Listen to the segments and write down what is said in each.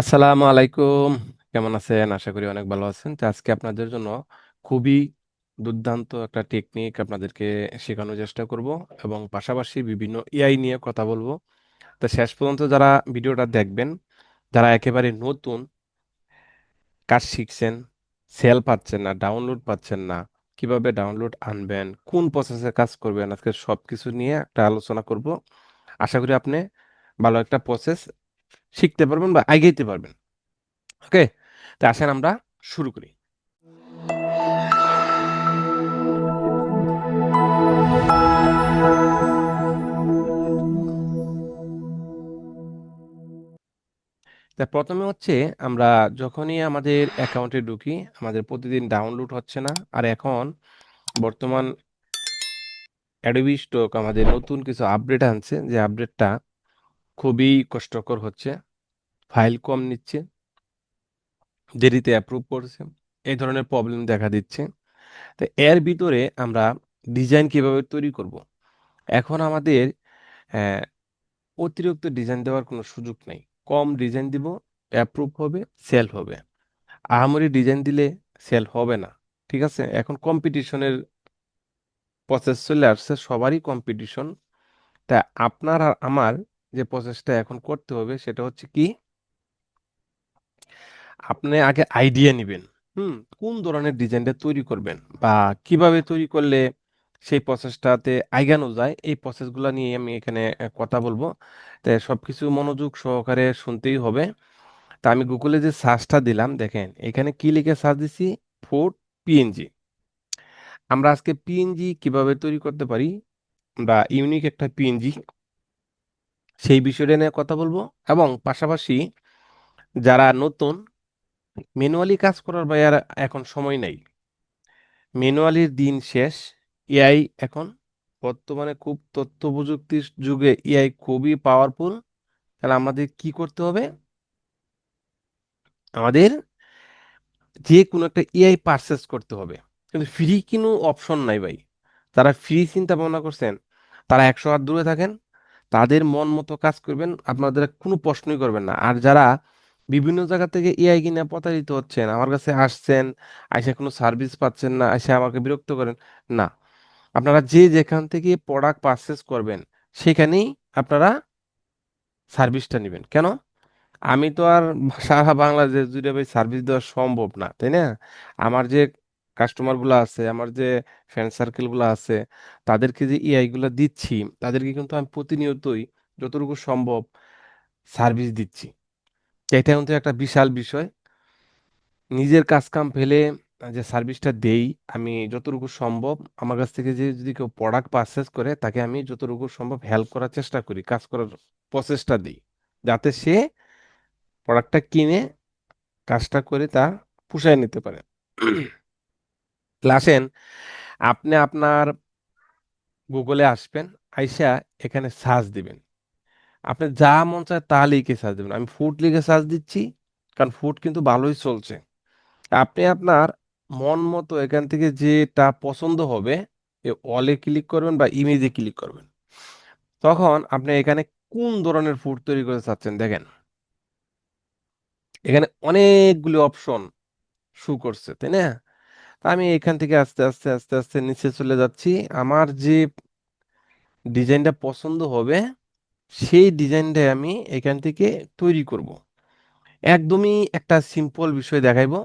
আসসালামু আলাইকুম। কেমন আছেন? আশা করি অনেক ভালো আছেন। তো আজকে আপনাদের জন্য খুবই দুর্দান্ত একটা টেকনিক আপনাদেরকে শেখানোর চেষ্টা করব এবং পাশাপাশি বিভিন্ন এআই নিয়ে কথা বলব। তো শেষ পর্যন্ত যারা ভিডিওটা দেখবেন, যারা একেবারে নতুন, কাজ শিখছেন সেল পাচ্ছেন না ডাউনলোড পাচ্ছেন না, কীভাবে ডাউনলোড আনবেন, কোন প্রসেসে কাজ করবেন, আজকে সব কিছু নিয়ে একটা আলোচনা করব। আশা করি আপনি ভালো একটা প্রসেস শিখতে পারবেন বা এগিয়ে পারবেন। ওকে? তো আসেন আমরা শুরু করি। তা প্রথমে হচ্ছে আমরা যখনই আমাদের অ্যাকাউন্টে ঢুকি, আমাদের প্রতিদিন ডাউনলোড হচ্ছে না। আর এখন বর্তমান অ্যাডোবি স্টক আমাদের নতুন কিছু আপডেট আনছে, যে আপডেটটা খুবই কষ্টকর হচ্ছে। ফাইল কম নিচ্ছে, দেরিতে অ্যাপ্রুভ করছে, এই ধরনের প্রবলেম দেখা দিচ্ছে। তো এর ভিতরে আমরা ডিজাইন কীভাবে তৈরি করব? এখন আমাদের অতিরিক্ত ডিজাইন দেওয়ার কোনো সুযোগ নেই। কম ডিজাইন দিব অ্যাপ্রুভ হবে সেল হবে। আহামরি ডিজাইন দিলে সেল হবে না, ঠিক আছে? এখন কম্পিটিশনের প্রসেস চলে আসছে, সবারই কম্পিটিশন তা আপনার আর আমার যে প্রসেসটা এখন করতে হবে সেটা হচ্ছে কি? আপনি আগে আইডিয়া নেবেন। হুম? কোন ধরনের ডিজাইনটা তৈরি করবেন বা কীভাবে তৈরি করলে সেই প্রসেসটাতে আগানো যায়? এই প্রসেসগুলো নিয়ে আমি এখানে কথা বলব। তাই সবকিছু মনোযোগ সহকারে শুনতেই হবে। তা আমি গুগলে যে সার্চটা দিলাম, দেখেন, এখানে কি লিখে সার্চ দিছি? ফুড পিএনজি আমরা আজকে পিএনজি কীভাবে তৈরি করতে পারি? বা ইউনিক একটা পিএনজি সেই বিষয়টা নিয়ে কথা বলব। এবং পাশাপাশি যারা নতুন ম্যানুয়ালি কাজ করার ভাই আর এখন সময় নাই। ম্যানুয়ালির দিন শেষ। এআই এখন বর্তমানে খুব তথ্য প্রযুক্তির যুগে এআই খুবই পাওয়ারফুল তাহলে আমাদের কি করতে হবে? আমাদের যে কোনো একটা এআই পারচেস করতে হবে। কিন্তু ফ্রি কোনো অপশন নাই ভাই। যারা ফ্রি চিন্তা ভাবনা করছেন। তারা একশো হাত দূরে থাকেন। তাদের মন মতো কাজ করবেন, আপনাদের কোনো প্রশ্নই করবেন না। আর যারা বিভিন্ন জায়গা থেকে এআই কিনে প্রতারিত হচ্ছেন, আমার কাছে আসছেন, আইসা কোনো সার্ভিস পাচ্ছেন না, আইসা আমাকে বিরক্ত করেন, না। আপনারা যে যেখান থেকে প্রোডাক্ট পারচেস করবেন, সেখানেই আপনারা সার্ভিসটা নেবেন। কেন? আমি তো আর সারা বাংলাদেশ জুড়ে ভাই সার্ভিস দেওয়া সম্ভব না, তাই না? আমার যে কাস্টমারগুলো আছে, আমার যে ফ্রেন্ড সার্কেলগুলো আছে, তাদেরকে যে এআই গুলো দিচ্ছি, তাদেরকে কিন্তু আমি প্রতিনিয়তই যতটুকু সম্ভব সার্ভিস দিচ্ছি। এটা কিন্তু একটা বিশাল বিষয়। নিজের কাজ কাম ফেলে যে সার্ভিসটা দেই, আমি যতটুকু সম্ভব, আমার কাছ থেকে যে যদি কেউ প্রোডাক্ট পারচেস করে, তাকে আমি যতটুকু সম্ভব হেল্প করার চেষ্টা করি, কাজ করার প্রচেষ্টা দিই, যাতে সে প্রোডাক্টটা কিনে, কাজটা করে তা পুষায় নিতে পারে। আসেন আপনি আপনার গুগলে আসবেন, আইসা এখানে সার্চ দিবেন। আপনি যা মন চায় তা লিখে সার্চ দেবেন। আমি ফুড লিখে সার্চ দিচ্ছি, কারণ ফুড কিন্তু ভালোই চলছে। আপনি আপনার মন মতো এখান থেকে যেটা পছন্দ হবে অলে ক্লিক করবেন বা ইমেজে ক্লিক করবেন। তখন আপনি এখানে কোন ধরনের ফুড তৈরি করে চাচ্ছেন দেখেন। এখানে অনেকগুলো অপশন শু করছে, তাই না? আমি এখান থেকে আস্তে আস্তে আস্তে আস্তে নিচে চলে যাচ্ছি। আমার যে ডিজাইনটা পছন্দ হবে, সেই ডিজাইনটাই আমি এখান থেকে তৈরি করব। একদমই একটা সিম্পল বিষয় দেখাইবো।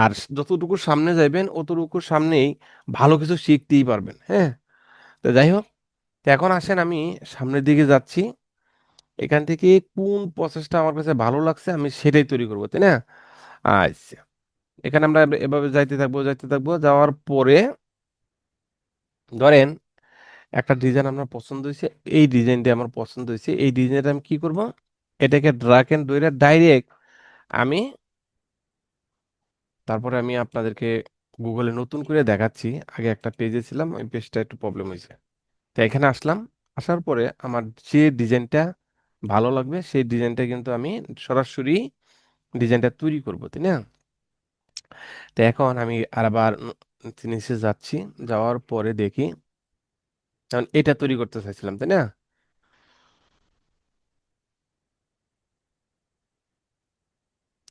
আর যতটুকু সামনে যাইবেন, অতটুকু সামনেই ভালো কিছু শিখতেই পারবেন হ্যাঁ? তো যাই হোক, তো এখন আসেন আমি সামনের দিকে যাচ্ছি। এখান থেকে কোন প্রসেসটা আমার কাছে ভালো লাগছে, আমি সেটাই তৈরি করব, তাই না? আচ্ছা। এখানে আমরা এভাবে যাইতে থাকব যাইতে থাকব। যাওয়ার পরে ধরেন একটা ডিজাইন আমার পছন্দ হয়েছে এই ডিজাইনটা আমার পছন্দ হয়েছে এই ডিজাইনটা আমি কি করব? এটাকে ড্রাগ এন্ড ড্রপে ডাইরেক্ট আমি তারপরে আমি আপনাদেরকে গুগলে নতুন করে দেখাচ্ছি। আগে একটা পেজে ছিলাম, ওই পেজটা একটু প্রবলেম হয়েছে তো এখানে আসলাম, আসার পরে আমার যে ডিজাইনটা ভালো লাগবে, সেই ডিজাইনটা কিন্তু আমি সরাসরি ডিজাইনটা তৈরি করব, তাই না? তো এখন আমি আবার নিচে যাচ্ছি, যাওয়ার পরে দেখি। কারণ এটা তৈরি করতে চাইছিলাম, তাই না?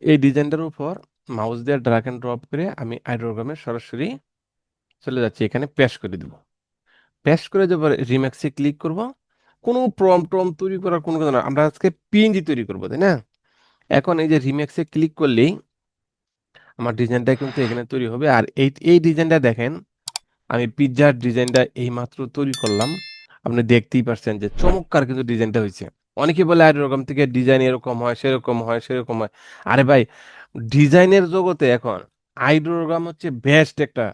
এই ডিজাইনটার উপর মাউস দিয়ে ড্রাগ এন্ড ড্রপ করে আমি আইড্রোগ্রামে সরাসরি চলে যাচ্ছি। এখানে পেশ করে দেব। পেশ করে দেওয়ার রিম্যাক্সে ক্লিক করব। কোনো প্রম টম তৈরি করার কোনো কথা না আমরা আজকে পিএনজি তৈরি করব, তাই না? এখন এই যে রিম্যাক্সে ক্লিক করলেই আমার ডিজাইনটা কিন্তু এখানে তৈরি হবে। আর এই এই ডিজাইনটা দেখেন, আমি পিৎজার ডিজাইনটা এইমাত্র তৈরি করলাম। আপনি দেখতেই পারছেন যে চমৎকার কিন্তু ডিজাইনটা হয়েছে। অনেকে বলে, আর, এরকম থেকে ডিজাইন এরকম হয়, সেরকম হয় সেরকম হয়। আরে ভাই, ডিজাইনের জগতে এখন আইড্রোগ্রাম হচ্ছে বেস্ট একটা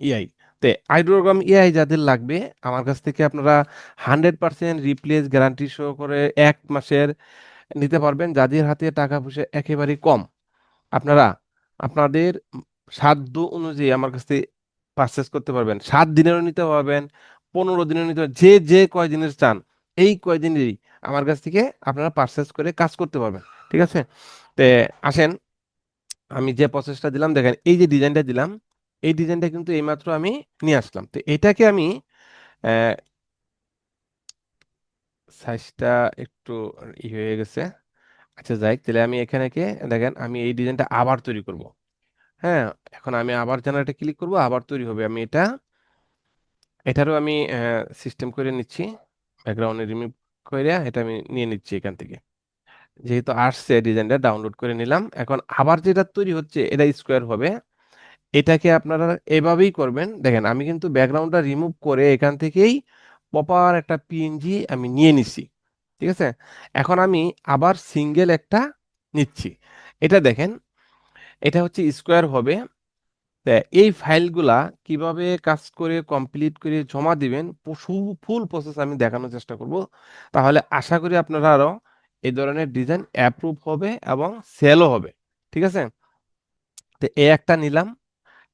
ইআই তে আইড্রোগ্রাম ইআই যাদের লাগবে, আমার কাছ থেকে আপনারা হান্ড্রেড পার্সেন্ট রিপ্লেস গ্যারান্টি সহ করে এক মাসের নিতে পারবেন। যাদের হাতে টাকা পয়সা একেবারেই কম, আপনারা আপনাদের সাধ্য অনুযায়ী আমার কাছ থেকে পারচেস করতে পারবেন। সাত দিনেরও নিতে পারবেন, পনেরো দিনেরও নিতে যে যে কয় দিনের চান, এই কয় দিনেরই আমার কাছ থেকে আপনারা পারচেস করে কাজ করতে পারবেন, ঠিক আছে? তে আসেন, আমি যে প্রসেসটা দিলাম, দেখেন, এই যে ডিজাইনটা দিলাম, এই ডিজাইনটা কিন্তু এইমাত্র আমি নিয়ে আসলাম। তো এটাকে আমি সাইজটা একটু ই হয়ে গেছে। আচ্ছা যাই তাহলে আমি এখানে কে দেখেন আমি এই ডিজাইনটা আবার তৈরি করব। হ্যাঁ এখন আমি আবার জেনারেটে ক্লিক করব, আবার তৈরি হবে। আমি এটা, এটারও আমি সিস্টেম করে নিচ্ছি। ব্যাকগ্রাউন্ডে রিমুভ করে এটা আমি নিয়ে নিচ্ছি এখান থেকে। যেহেতু আসছে ডিজাইনটা ডাউনলোড করে নিলাম। এখন আবার যেটা তৈরি হচ্ছে, এটা স্কোয়ার হবে। এটাকে আপনারা এভাবেই করবেন। দেখেন, আমি কিন্তু ব্যাকগ্রাউন্ডটা রিমুভ করে এখান থেকেই প্রপার একটা পিএনজি আমি নিয়ে নিছি ঠিক আছে? এখন আমি আবার সিঙ্গেল একটা নিচ্ছি। এটা দেখেন, এটা হচ্ছে স্কোয়ার হবে। এই ফাইলগুলা কীভাবে কাজ করে কমপ্লিট করে জমা দিবেন ফুল প্রসেস আমি দেখানোর চেষ্টা করব। তাহলে আশা করি আপনারা আরও এই ধরনের ডিজাইন অ্যাপ্রুভ হবে এবং সেলও হবে। ঠিক আছে? তো এ একটা নিলাম।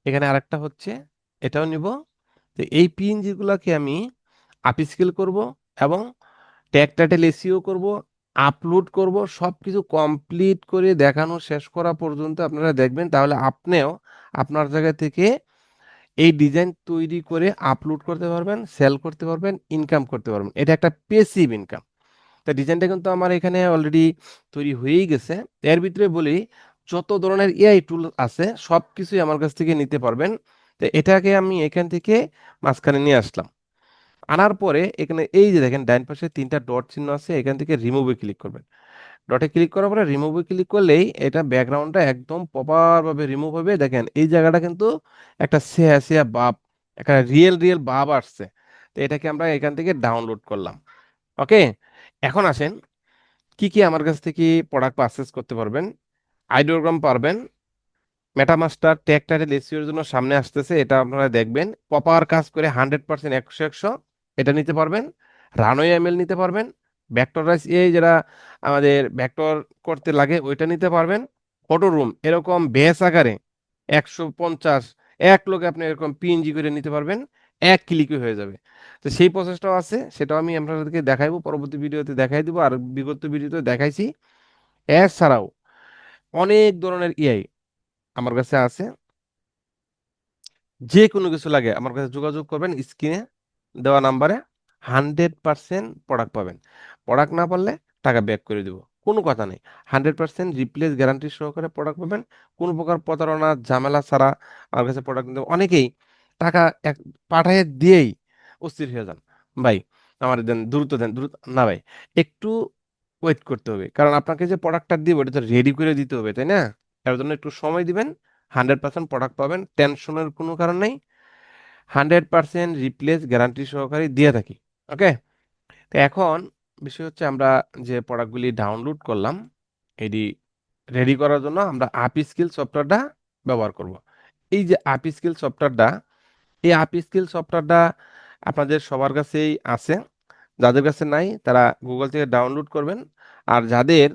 এখানে আরেকটা হচ্ছে, এটাও নিব। তো এই পিএনজি গুলাকে আমি আপস্কেল করব এবং ট্যাগ টাইটেল এসিও করব আপলোড করব সব কিছু কমপ্লিট করে দেখানো শেষ করা পর্যন্ত আপনারা দেখবেন। তাহলে আপনিও আপনার জায়গা থেকে এই ডিজাইন তৈরি করে আপলোড করতে পারবেন সেল করতে পারবেন ইনকাম করতে পারবেন। এটা একটা পেসিভ ইনকাম তা ডিজাইনটা কিন্তু আমার এখানে অলরেডি তৈরি হয়েই গেছে। এর ভিতরে বলি, যত ধরনের এআই টুল আছে সব কিছুই আমার কাছ থেকে নিতে পারবেন। তো এটাকে আমি এখান থেকে মাঝখানে নিয়ে আসলাম। আনার পরে এখানে এই যে দেখেন ডাইন পাশে তিনটা ডট চিহ্ন আছে, এখান থেকে রিমুভে ক্লিক করবেন। ডটে ক্লিক করার পরে রিমুভে ক্লিক করলেই এটা ব্যাকগ্রাউন্ডটা একদম প্রপার ভাবে রিমুভ হবে। দেখেন এই জায়গাটা কিন্তু একটা সেয়া সেয়া বাপ একটা রিয়েল রিয়েল বাপ আসছে। তো এটাকে আমরা এখান থেকে ডাউনলোড করলাম। ওকে এখন আসেন, কি কি আমার কাছ থেকে প্রোডাক্ট পারচেস করতে পারবেন? আইডিওগ্রাম পারবেন। মেটামাস্টার ট্যাগ টাইটেল এসইওর জন্য সামনে আসতেছে, এটা আপনারা দেখবেন। প্রপার কাজ করে হান্ড্রেড পার্সেন্ট একশো একশো। এটা নিতে পারবেন রানওয়ে এমএল নিতে পারবেন ভেক্টরাইজ এই যারা আমাদের ভেক্টর করতে লাগে ওইটা নিতে পারবেন ফটো রুম এরকম বেস আকারে একশো পঞ্চাশ, এক লোকে আপনি এরকম পিএনজি করে নিতে পারবেন, এক ক্লিকে হয়ে যাবে। তো সেই প্রসেসটাও আছে, সেটাও আমি আপনাদেরকে দেখাইবো, পরবর্তী ভিডিওতে দেখাই দিব, আর বিগত ভিডিওতে দেখাইছি। এছাড়াও অনেক ধরনের ইআই আমার কাছে আছে। যে কোনো কিছু লাগে আমার কাছে যোগাযোগ করবেন স্ক্রিনে। দেওয়া নাম্বারে হান্ড্রেড পার্সেন্ট প্রোডাক্ট পাবেন। প্রোডাক্ট না পারলে টাকা ব্যাক করে দিব। কোনো কথা নেই। হান্ড্রেড পার্সেন্ট রিপ্লেস গ্যারান্টি সহকারে প্রোডাক্ট পাবেন। কোনো প্রকার প্রতারণা, ঝামেলা ছাড়া আমার কাছে প্রোডাক্ট নিতে অনেকেই টাকা এক পাঠায় দিয়েই অস্থির হয়ে যান। ভাই, আমার দেন, দ্রুত দেন, দ্রুত, না ভাই, একটু ওয়েট করতে হবে। কারণ আপনাকে যে প্রোডাক্টটা দিব, এটা তো রেডি করে দিতে হবে, তাই না? এর জন্য একটু সময় দিবেন। হান্ড্রেড পার্সেন্ট প্রোডাক্ট পাবেন। টেনশনের কোনো কারণ নেই। হান্ড্রেড পার্সেন্ট রিপ্লেস গ্যারান্টি সহকারে দিয়ে থাকি, ওকে? তো এখন বিষয় হচ্ছে আমরা যে প্রোডাক্টগুলি ডাউনলোড করলাম, এটি রেডি করার জন্য আমরা আপ স্কিল সফটওয়্যারটা ব্যবহার করব। এই যে আপ স্কিল সফটওয়্যারটা, এই আপ স্কিল সফটওয়্যারটা আপনাদের সবার কাছেই আছে। যাদের কাছে নাই, তারা গুগল থেকে ডাউনলোড করবেন। আর যাদের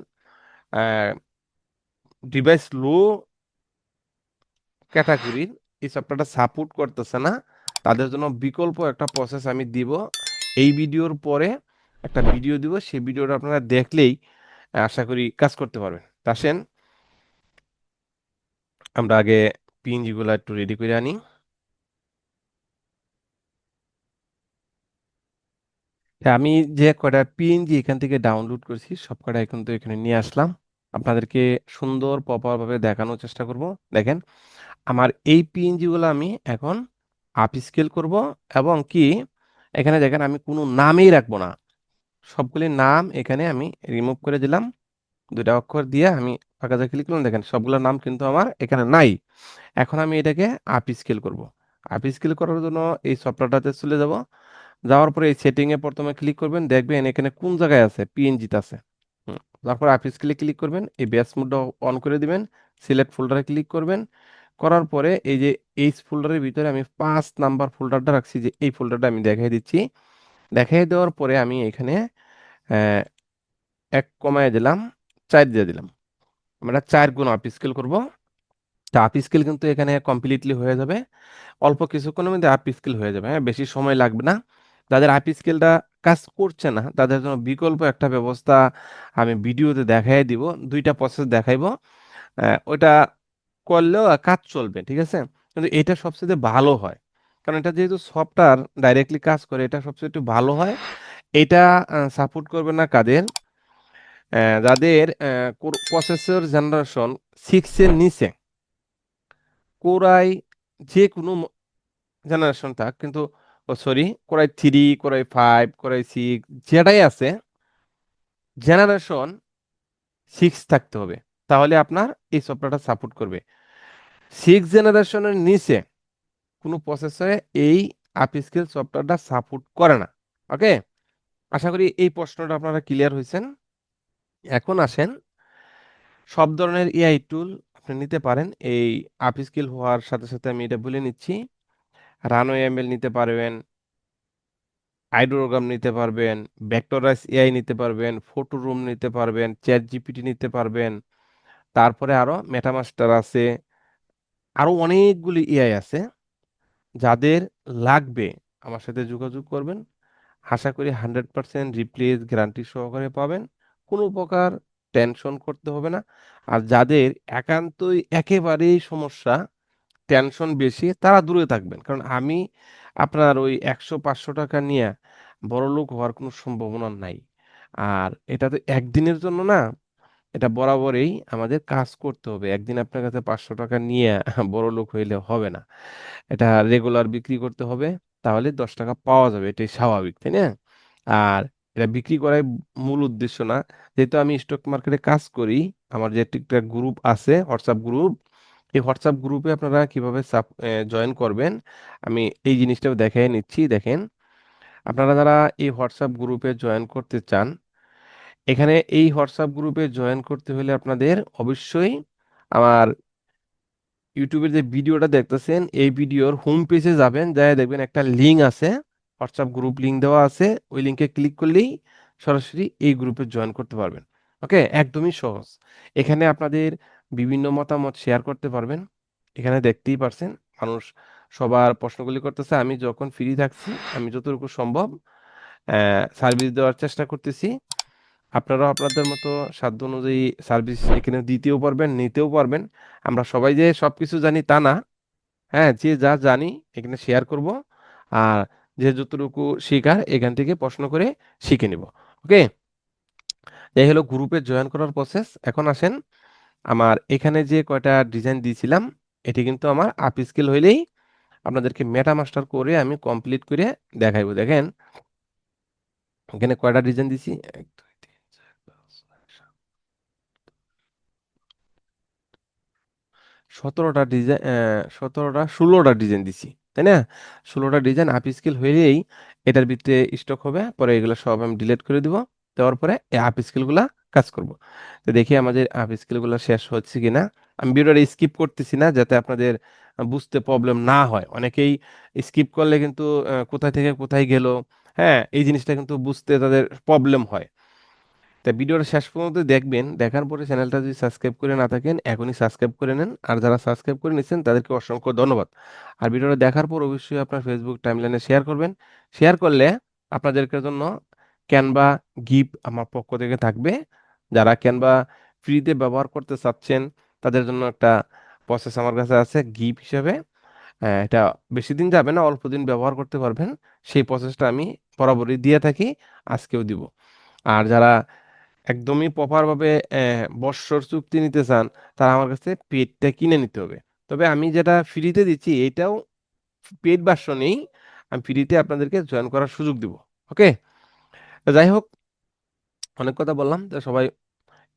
ডিভাইস লো ক্যাটাগরির এই সফটওয়্যারটা সাপোর্ট করতেছে না তাদের জন্য বিকল্প একটা প্রসেস আমি দিব। এই ভিডিওর পরে একটা ভিডিও দিব। সেই ভিডিওটা আপনারা দেখলেই আশা করি কাজ করতে পারবেন। তা আসেন, আমরা আগে পিএনজি গুলো একটু রেডি করে আনি। আমি যে কটা পিএনজি এখান থেকে ডাউনলোড করছি, সব কটা কিন্তু এখানে নিয়ে আসলাম। আপনাদেরকে সুন্দর প্রপারভাবে দেখানোর চেষ্টা করব। দেখেন, আমার এই পিএনজি গুলো আমি এখন আপ স্কেল করব এবং কি, এখানে দেখেন আমি কোনো নামই রাখব না। সবগুলি নাম এখানে আমি রিমুভ করে দিলাম। দুটা অক্ষর দিয়ে আমি ফাঁকা জায়গায় ক্লিক করলাম। দেখেন সবগুলোর নাম কিন্তু আমার এখানে নাই। এখন আমি এটাকে আপ স্কেল করব। আপ স্কেল করার জন্য এই সফটওয়্যারটাতে চলে যাব। যাওয়ার পরে এই সেটিংয়ে প্রথমে ক্লিক করবেন। দেখবেন এখানে কোন জায়গায় আছে? পিএনজিতে আছে। তারপর আপ স্কেলে ক্লিক করবেন। এই ব্যাস মোডটা অন করে দিবেন। সিলেক্ট ফোল্ডারে ক্লিক করবেন। করার পরে এই যে এইচ ফোল্ডারের ভিতরে আমি পাঁচ নাম্বার ফোল্ডারটা রাখছি, যে এই ফোল্ডারটা আমি দেখাই দিচ্ছি। দেখাই দেওয়ার পরে আমি এখানে এক কমায় দিলাম, চার দিয়ে দিলাম। আমরা চার গুণ আপ স্কেল করব। তা আপ স্কেল কিন্তু এখানে কমপ্লিটলি হয়ে যাবে। অল্প কিছুক্ষণের মধ্যে আপ স্কেল হয়ে যাবে হ্যাঁ? বেশি সময় লাগবে না। যাদের আপ স্কেলটা কাজ করছে না, তাদের জন্য বিকল্প একটা ব্যবস্থা আমি ভিডিওতে দেখাই দিব, দুইটা প্রসেস দেখাইবো। ওইটা করলেও কাজ চলবে, ঠিক আছে? কিন্তু এটা সবচেয়ে ভালো হয়। কারণ এটা যেহেতু সফটওয়্যার ডাইরেক্টলি কাজ করে, এটা সবচেয়ে একটু ভালো হয়। এটা সাপোর্ট করবে না কাদের? যাদের প্রসেসর জেনারেশন সিক্সের নিচে। কোরাই যে কোনো জেনারেশন থাক, কিন্তু sorry Core i three Core i five Core i six যেটাই আছে জেনারেশন সিক্স থাকতে হবে। তাহলে আপনার এই সফটওয়্যারটা সাপোর্ট করবে। সিক্স জেনারেশনের নিচে কোনো প্রসেসরে এই আপস্কেল সফটওয়্যারটা সাপোর্ট করে না। ওকে আশা করি এই প্রশ্নটা আপনারা ক্লিয়ার হয়েছেন। এখন আসেন, সব ধরনের এআই টুল আপনি নিতে পারেন। এই আপস্কিল হওয়ার সাথে সাথে আমি এটা বলে নিচ্ছি। রানো এমএল নিতে পারবেন আইডোগ্রাম নিতে পারবেন ভেক্টরাইজ এআই নিতে পারবেন ফটো রুম নিতে পারবেন চ্যাট জিপিটি নিতে পারবেন। তারপরে আরও মেটামাস্টার আছে আরও অনেকগুলি এআই আছে যাদের লাগবে। আমার সাথে যোগাযোগ করবেন। আশা করি হান্ড্রেড পার্সেন্ট রিপ্লেস গ্যারান্টি সহকারে পাবেন। কোনো প্রকার টেনশন করতে হবে না। আর যাদের একান্তই একেবারেই সমস্যা টেনশন বেশি, তারা দূরে থাকবেন। কারণ আমি আপনার ওই একশো, পাঁচশো টাকা নিয়ে বড়লোক হওয়ার কোনো সম্ভাবনা নাই। আর এটা তো একদিনের জন্য না এটা বরাবরই আমাদের কাজ করতে হবে। একদিন আপনার কাছে পাঁচশো টাকা নিয়ে বড়লোক হইলে হবে না। এটা রেগুলার বিক্রি করতে হবে, তাহলে দশ টাকা পাওয়া যাবে। এটাই স্বাভাবিক, তাই না? আর এটা বিক্রি করাই মূল উদ্দেশ্য না। যেহেতু আমি স্টক মার্কেটে কাজ করি, আমার যে একটা গ্রুপ আছে হোয়াটসঅ্যাপ গ্রুপ এই হোয়াটসঅ্যাপ গ্রুপে আপনারা কীভাবে জয়েন করবেন, আমি এই জিনিসটাও দেখাই নিচ্ছি। দেখেন, আপনারা যারা এই হোয়াটসঅ্যাপ গ্রুপে জয়েন করতে চান এখানে এই হোয়াটসঅ্যাপ গ্রুপে জয়েন করতে হলে আপনাদের অবশ্যই আমার ইউটিউবের যে ভিডিওটা দেখতেছেন, এই ভিডিওর হোম পেজে যাবেন। যাই দেখবেন একটা লিঙ্ক আছে হোয়াটসঅ্যাপ গ্রুপ লিঙ্ক দেওয়া আছে। ওই লিঙ্কে ক্লিক করলেই সরাসরি এই গ্রুপে জয়েন করতে পারবেন। ওকে একদমই সহজ। এখানে আপনাদের বিভিন্ন মতামত শেয়ার করতে পারবেন। এখানে দেখতেই পারছেন, মানুষ সবার প্রশ্নগুলি করতেছে। আমি যখন ফ্রি থাকছি, আমি যতটুকু সম্ভব সার্ভিস দেওয়ার চেষ্টা করতেছি। আপনারাও আপনাদের মতো সাধ্য অনুযায়ী সার্ভিস এখানে দিতেও পারবেন, নিতেও পারবেন। আমরা সবাই যে সবকিছু জানি তা না। হ্যাঁ যে যা জানি এখানে শেয়ার করব। আর যে যতটুকু শেখার এখান থেকে প্রশ্ন করে শিখে নিব। ওকে এই হলো গ্রুপে জয়েন করার প্রসেস এখন আসেন, আমার এখানে যে কয়টা ডিজাইন দিয়েছিলাম, এটি কিন্তু আমার আপ স্কেল হইলেই আপনাদেরকে মেটা মাস্টার করে আমি কমপ্লিট করে দেখাইবো। দেখেন, এখানে কয়টা ডিজাইন দিছি এক দুই তিন চার পাঁচ ছয় সাত সতেরোটা ডিজাইন সতেরোটা ষোলোটা ডিজাইন দিছি, তাই না? ষোলোটা ডিজাইন আপ স্কেল হইলেই এটার ভিতরে স্টক হবে, পরে এগুলো সব আমি ডিলিট করে দিব, দেওয়ার পরে এই আপ স্কেলগুলা কাজ করব। তো দেখি আমাদের আপ স্কেলগুলো শেষ হচ্ছে কি না আমি ভিডিওটা স্কিপ করতেছি না যাতে আপনাদের বুঝতে প্রবলেম না হয়। অনেকেই স্কিপ করলে কিন্তু কোথায় থেকে কোথায় গেল হ্যাঁ এই জিনিসটা কিন্তু বুঝতে তাদের প্রবলেম হয়। তা ভিডিওটা শেষ পর্যন্ত দেখবেন। দেখার পরে চ্যানেলটা যদি সাবস্ক্রাইব করে না থাকেন, এখনই সাবস্ক্রাইব করে নেন। আর যারা সাবস্ক্রাইব করে নিচ্ছেন তাদেরকে অসংখ্য ধন্যবাদ। আর ভিডিওটা দেখার পর অবশ্যই আপনার ফেসবুক টাইমলাইনে শেয়ার করবেন। শেয়ার করলে আপনাদেরকে জন্য ক্যানভা গিফট আমার পক্ষ থেকে থাকবে। যারা ক্যানভা ফ্রিতে ব্যবহার করতে চাচ্ছেন, তাদের জন্য একটা প্রসেস আমার কাছে আছে গিফট হিসেবে। এটা বেশি দিন যাবে না, অল্প দিন ব্যবহার করতে পারবেন। সেই প্রসেসটা আমি বরাবরই দিয়ে থাকি, আজকেও দিব। আর যারা একদমই প্রপারভাবে বৎসর চুক্তি নিতে চান তারা আমার কাছে পেডটা কিনে নিতে হবে। তবে আমি যেটা ফ্রিতে দিচ্ছি, এটাও পেড ভার্সনেই আমি ফ্রিতে আপনাদেরকে জয়েন করার সুযোগ দিব ওকে যাই হোক, অনেক কথা বললাম, তো সবাই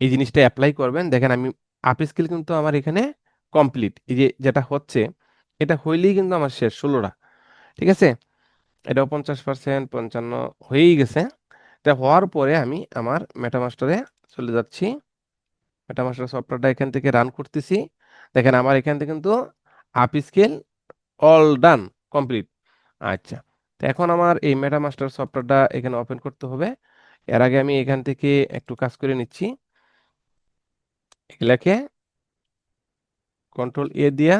এই জিনিসটা অ্যাপ্লাই করবেন। দেখেন আমি আপ স্কিল কিন্তু আমার এখানে কমপ্লিট এই যে যেটা হচ্ছে, এটা হইলেই কিন্তু আমার শেষ, ষোলোটা, ঠিক আছে? এটাও পঞ্চাশ পার্সেন্ট পঞ্চান্ন হয়েই গেছে। তা হওয়ার পরে আমি আমার মেটামাস্টারে চলে যাচ্ছি। মেটামাস্টার সফটওয়্যারটা এখান থেকে রান করতেছি। দেখেন আমার এখান থেকে কিন্তু upscale all done complete আচ্ছা তো এখন আমার এই মেটামাস্টার সফটওয়্যারটা এখানে ওপেন করতে হবে। এর আগে আমি এখান থেকে একটু কাজ করে নিচ্ছি। এগুলাকে কন্ট্রোল এ দিয়া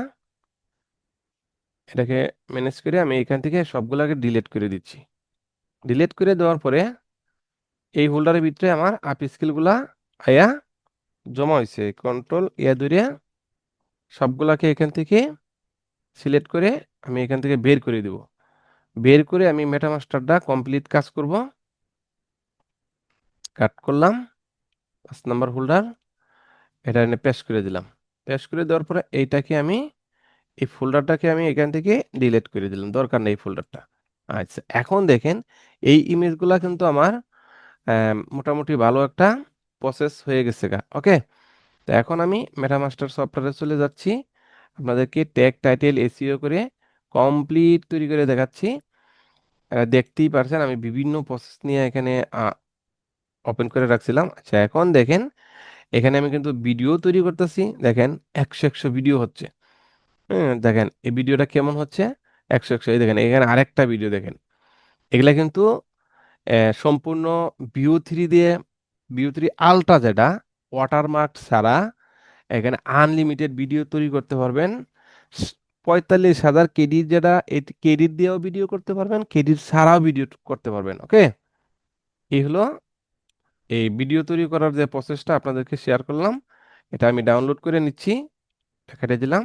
এটাকে ম্যানেজ করে আমি এখান থেকে সবগুলোকে ডিলিট করে দিচ্ছি। ডিলিট করে দেওয়ার পরে এই হোল্ডারের ভিতরে আমার আপ স্কিলগুলা আয়া জমা হয়েছে কন্ট্রোল এ ধরে সবগুলাকে এখান থেকে সিলেক্ট করে আমি এখান থেকে বের করে দেব। বের করে আমি মেটামাস্টারটা কমপ্লিট কাজ করব। কাট করলাম পাঁচ নাম্বার হোল্ডার এটা এনে পেস্ট করে দিলাম। পেস্ট করে দেওয়ার পরে এইটাকে আমি, এই ফোল্ডারটাকে আমি এখান থেকে ডিলিট করে দিলাম। দরকার নেই ফোল্ডারটা আচ্ছা এখন দেখেন এই ইমেজগুলা কিন্তু আমার মোটামুটি ভালো একটা প্রসেস হয়ে গেছে গা ওকে তো এখন আমি মেটামাস্টার সফটওয়্যারে চলে যাচ্ছি। আপনাদেরকে ট্যাগ টাইটেল এসিও করে কমপ্লিট তৈরি করে দেখাচ্ছি। দেখতেই পারছেন আমি বিভিন্ন প্রসেস নিয়ে এখানে ওপেন করে রাখছিলাম। আচ্ছা এখন দেখেন, এখানে আমি কিন্তু ভিডিও তৈরি করতেছি। দেখেন, একশো একশো ভিডিও হচ্ছে। দেখেন, এই ভিডিওটা কেমন হচ্ছে? একশো একশো দেখেন, এখানে আরেকটা ভিডিও দেখেন। এগুলা কিন্তু সম্পূর্ণ ভিউ থ্রি দিয়ে ভিউ থ্রি আলট্রা যেটা ওয়াটারমার্ক ছাড়া এখানে আনলিমিটেড ভিডিও তৈরি করতে পারবেন। পঁয়তাল্লিশ হাজার কেডির যেটা কেডির দিয়েও ভিডিও করতে পারবেন কেডির ছাড়াও ভিডিও করতে পারবেন ওকে এই হলো এই ভিডিও তৈরি করার যে প্রসেসটা আপনাদেরকে শেয়ার করলাম। এটা আমি ডাউনলোড করে নিচ্ছি কেটে দিলাম।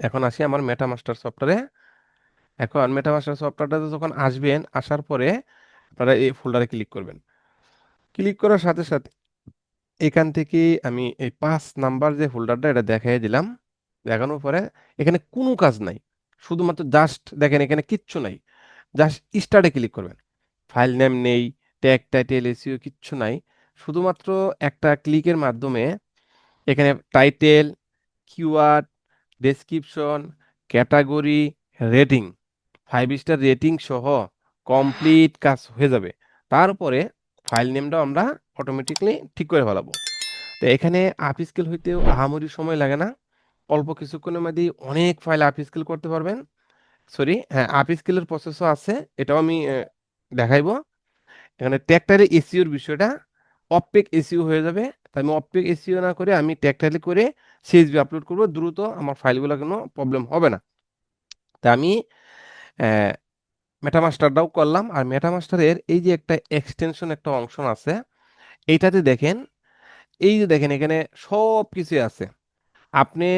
এখন আসি আমার মেটামাস্টার সফটওয়্যারে এখন মেটামাস্টার সফটওয়্যারটাতে যখন আসবেন, আসার পরে আপনারা এই ফোল্ডারে ক্লিক করবেন। ক্লিক করার সাথে সাথে এখান থেকে আমি এই পাঁচ নাম্বার যে ফোল্ডারটা এটা দেখাই দিলাম। দেখানোর পরে এখানে কোনো কাজ নাই। শুধুমাত্র জাস্ট দেখেন এখানে কিচ্ছু নাই। জাস্ট স্টার্টে ক্লিক করবেন। ফাইল নেম নেই ট্যাগ টাইটেল এসিও কিচ্ছু নাই। শুধুমাত্র একটা ক্লিকের মাধ্যমে এখানে title keyword description category rating five star rating সহ কমপ্লিট কাজ হয়ে যাবে। তারপরে ফাইল নেমটাও আমরা অটোমেটিকলি ঠিক করে ফেলাবো। তো এখানে আপ স্কেল হইতেও আহামরি সময় লাগে না। অল্প কিছুক্ষণের মধ্যেই অনেক ফাইল আপ স্কেল করতে পারবেন। সরি হ্যাঁ আপ স্কেলের প্রসেসও আছে। এটাও আমি দেখাইবো। এখানে ট্র্যাক্টারে এসিওর বিষয়টা অপেক এসিও হয়ে যাবে। তাই আমি অপেক এসিও না করে আমি ট্যাগটারে করে সিএসবি আপলোড করব। দ্রুত আমার ফাইলগুলো কোনো প্রবলেম হবে না। তা আমি মেটামাস্টারটাও করলাম, আর মেটামাস্টারের এই যে একটা এক্সটেনশন একটা অংশ আছে, এইটাতে দেখেন, এই যে দেখেন এখানে সব কিছু আছে। আপনি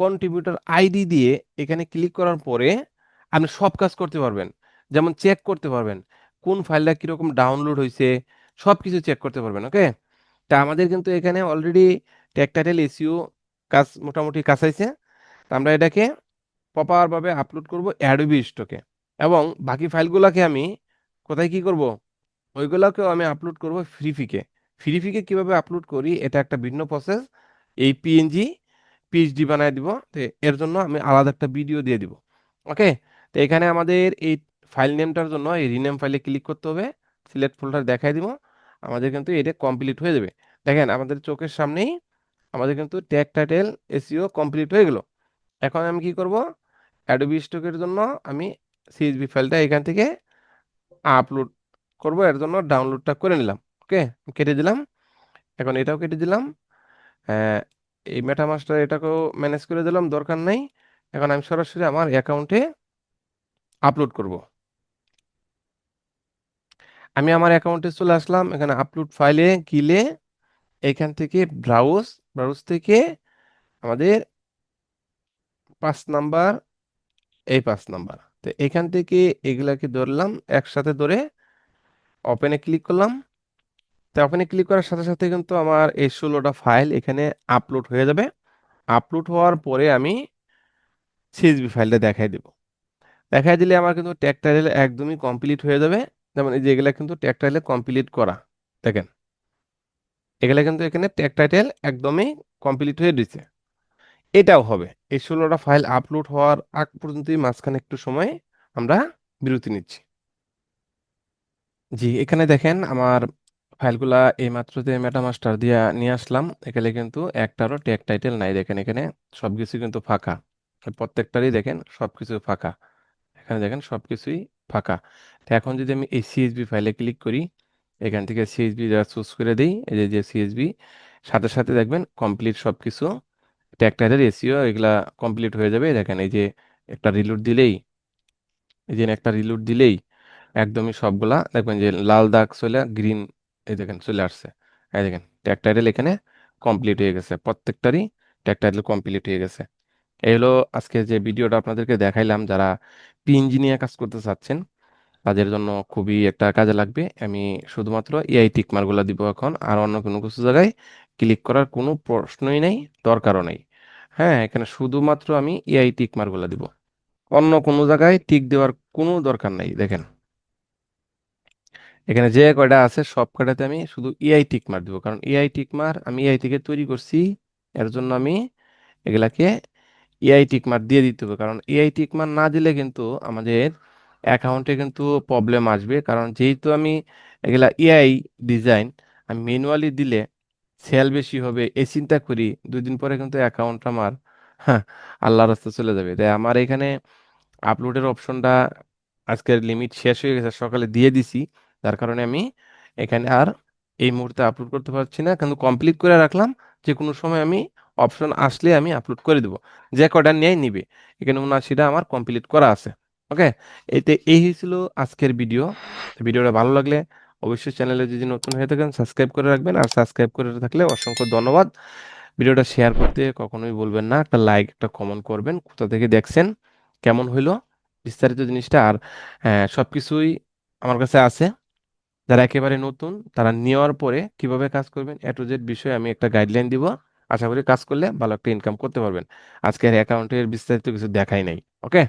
কন্ট্রিবিউটর আইডি দিয়ে এখানে ক্লিক করার পরে আপনি সব কাজ করতে পারবেন। যেমন চেক করতে পারবেন, কোন ফাইলটা কীরকম ডাউনলোড হয়েছে সব কিছু চেক করতে পারবেন ওকে তা আমাদের কিন্তু এখানে অলরেডি ট্যাগ টাইটেল এসইও কাজ মোটামুটি কাছাইছে তা আমরা এটাকে প্রপারভাবে আপলোড করব অ্যাডোবি স্টকে এবং বাকি ফাইলগুলোকে আমি কোথায় কি করব? ওইগুলোকেও আমি আপলোড করব ফ্রি ফিকে ফ্রি ফিকে কীভাবে আপলোড করি? এটা একটা ভিন্ন প্রসেস এই পিএনজি পিএইচডি বানায় দিব। তো এর জন্য আমি আলাদা একটা ভিডিও দিয়ে দিব। ওকে তো এখানে আমাদের এই ফাইল নেমটার জন্য এই রিনেম ফাইলে ক্লিক করতে হবে। সিলেক্ট ফোল্ডার দেখাই দিব। আমাদের কিন্তু এটা কমপ্লিট হয়ে যাবে। দেখেন, আমাদের চোখের সামনেই আমাদের কিন্তু ট্যাগ টাইটেল এসিও কমপ্লিট হয়ে গেল। এখন আমি কি করব? অ্যাডোবি স্টকের জন্য আমি সিএসভি ফাইলটা এখান থেকে আপলোড করব, এর জন্য ডাউনলোডটা করে নিলাম ওকে কেটে দিলাম, এখন এটাও কেটে দিলাম এই মেটামাস্টার এটাকেও ম্যানেজ করে দিলাম, দরকার নাই, এখন আমি সরাসরি আমার অ্যাকাউন্টে আপলোড করব। আমি আমার অ্যাকাউন্টে চলে আসলাম, এখানে আপলোড ফাইলে গিলে এখান থেকে ব্রাউজ ব্রাউজ থেকে আমাদের পাঁচ নাম্বার, এই পাঁচ নাম্বার। তো এখান থেকে এগুলাকে ধরলাম, একসাথে ধরে ওপেনে ক্লিক করলাম। তো ওপেনে ক্লিক করার সাথে সাথে কিন্তু আমার এই ষোলোটা ফাইল এখানে আপলোড হয়ে যাবে। আপলোড হওয়ার পরে আমি সিএসবি ফাইলটা দেখাই দেব। দেখাই দিলে আমার কিন্তু ট্যাগ টাইটেল একদমই কমপ্লিট হয়ে যাবে। যেমন এই যে এগুলা কিন্তু ট্যাগ টাইটেল কমপ্লিট করা, দেখেন। এগুলা কিন্তু এখানে ট্যাগ টাইটেল একদমই কমপ্লিট হয়ে দিচ্ছে এটাও হবে। এই ষোলোটা ফাইল আপলোড হওয়ার আগ পর্যন্তই মাঝখানে একটু সময় আমরা বিরতি নিচ্ছি। জি, এখানে দেখেন আমার ফাইলগুলা এইমাত্র যে মেটামাস্টার দিয়ে নিয়ে আসলাম, এখানে কিন্তু একটারও ট্যাগ টাইটেল নাই। দেখেন এখানে সবকিছু কিন্তু ফাঁকা। প্রত্যেকটারই দেখেন সবকিছু ফাঁকা। এখানে দেখেন সবকিছুই ফাঁকা। তো এখন যদি আমি এই সিএসবি ফাইলে ক্লিক করি, এখান থেকে সিএসবি চুজ করে দিই। এই যে সিএসবি সাথে সাথে দেখবেন কমপ্লিট সবকিছু টাইটেল এসিও এগুলা কমপ্লিট হয়ে যাবে। দেখেন এই যে একটা রিলোড দিলেই, এই যে একটা রিলোড দিলেই একদমই সবগুলা দেখবেন যে লাল দাগ চলে গ্রিন এই দেখেন চলে আসছে। এই দেখেন ট্যাগ টাইটেল এখানে কমপ্লিট হয়ে গেছে, প্রত্যেকটারই ট্যাগ টাইটেল কমপ্লিট হয়ে গেছে। এই হলো আজকে যে ভিডিওটা আপনাদেরকে দেখাইলাম, যারা পি ইঞ্জিনিয়ার কাজ করতে চাচ্ছেন, তাদের জন্য খুবই একটা কাজে লাগবে। আমি শুধুমাত্র এআই টিক মার্কগুলো দিব এখন, আর অন্য কোনো কিছু জায়গায় ক্লিক করার কোনো প্রশ্নই নেই, দরকারও নেই। হ্যাঁ এখানে শুধুমাত্র আমি এআই টিক মার্কগুলো দিব। অন্য কোনো জায়গায় টিক দেওয়ার কোনো দরকার নেই, দেখেন। এখানে যে কয়টা আছে, সব কয়টাতে আমি শুধু এআই টিক মার দিব। কারণ এআই টিক মার আমি এআই থেকে তৈরি করছি, এর জন্য আমি এগুলাকে এআই টিক মার দিয়ে দিতে হবে। কারণ এআই টিক মার না দিলে কিন্তু আমাদের অ্যাকাউন্টে কিন্তু প্রবলেম আসবে। কারণ যেহেতু আমি এগুলা এআই ডিজাইন, আমি ম্যানুয়ালি দিলে সেল বেশি হবে, এই চিন্তা করি। দুই দিন পরে কিন্তু অ্যাকাউন্ট আমার হ্যাঁ আল্লাহর রাস্তা চলে যাবে। তাই আমার এখানে আপলোডের অপশনটা আজকের লিমিট শেষ হয়ে গেছে, সকালে দিয়ে দিছি। যার কারণে আমি এখানে আর এই মুহূর্তে আপলোড করতে পারছি না। কিন্তু কমপ্লিট করে রাখলাম যে কোনো সময় আমি অপশন আসলে আমি আপলোড করে দেবো। যে কটা নিয়ে নিবে। এখানে উনআশিটা আমার কমপ্লিট করা আছে। ওকে এতে এই হয়েছিল আজকের ভিডিও ভিডিওটা ভালো লাগলে অবশ্যই চ্যানেলে যদি নতুন হয়ে থাকেন সাবস্ক্রাইব করে রাখবেন। আর সাবস্ক্রাইব করে থাকলে অসংখ্য ধন্যবাদ। ভিডিওটা শেয়ার করতে কখনোই বলবেন না। একটা লাইক একটা কমেন্ট করবেন। কোথা থেকে দেখছেন? কেমন হইল? বিস্তারিত জিনিসটা আর সব কিছুই আমার কাছে আছে। যারা একেবারে নতুন, তারা নেওয়ার পরে কীভাবে কাজ করবেন, এ টু জেড বিষয়ে আমি একটা গাইডলাইন দিব। আশা করি কাজ করলে ভালো একটা ইনকাম করতে পারবেন। আজকের অ্যাকাউন্টের বিস্তারিত কিছু দেখাই নাই। ওকে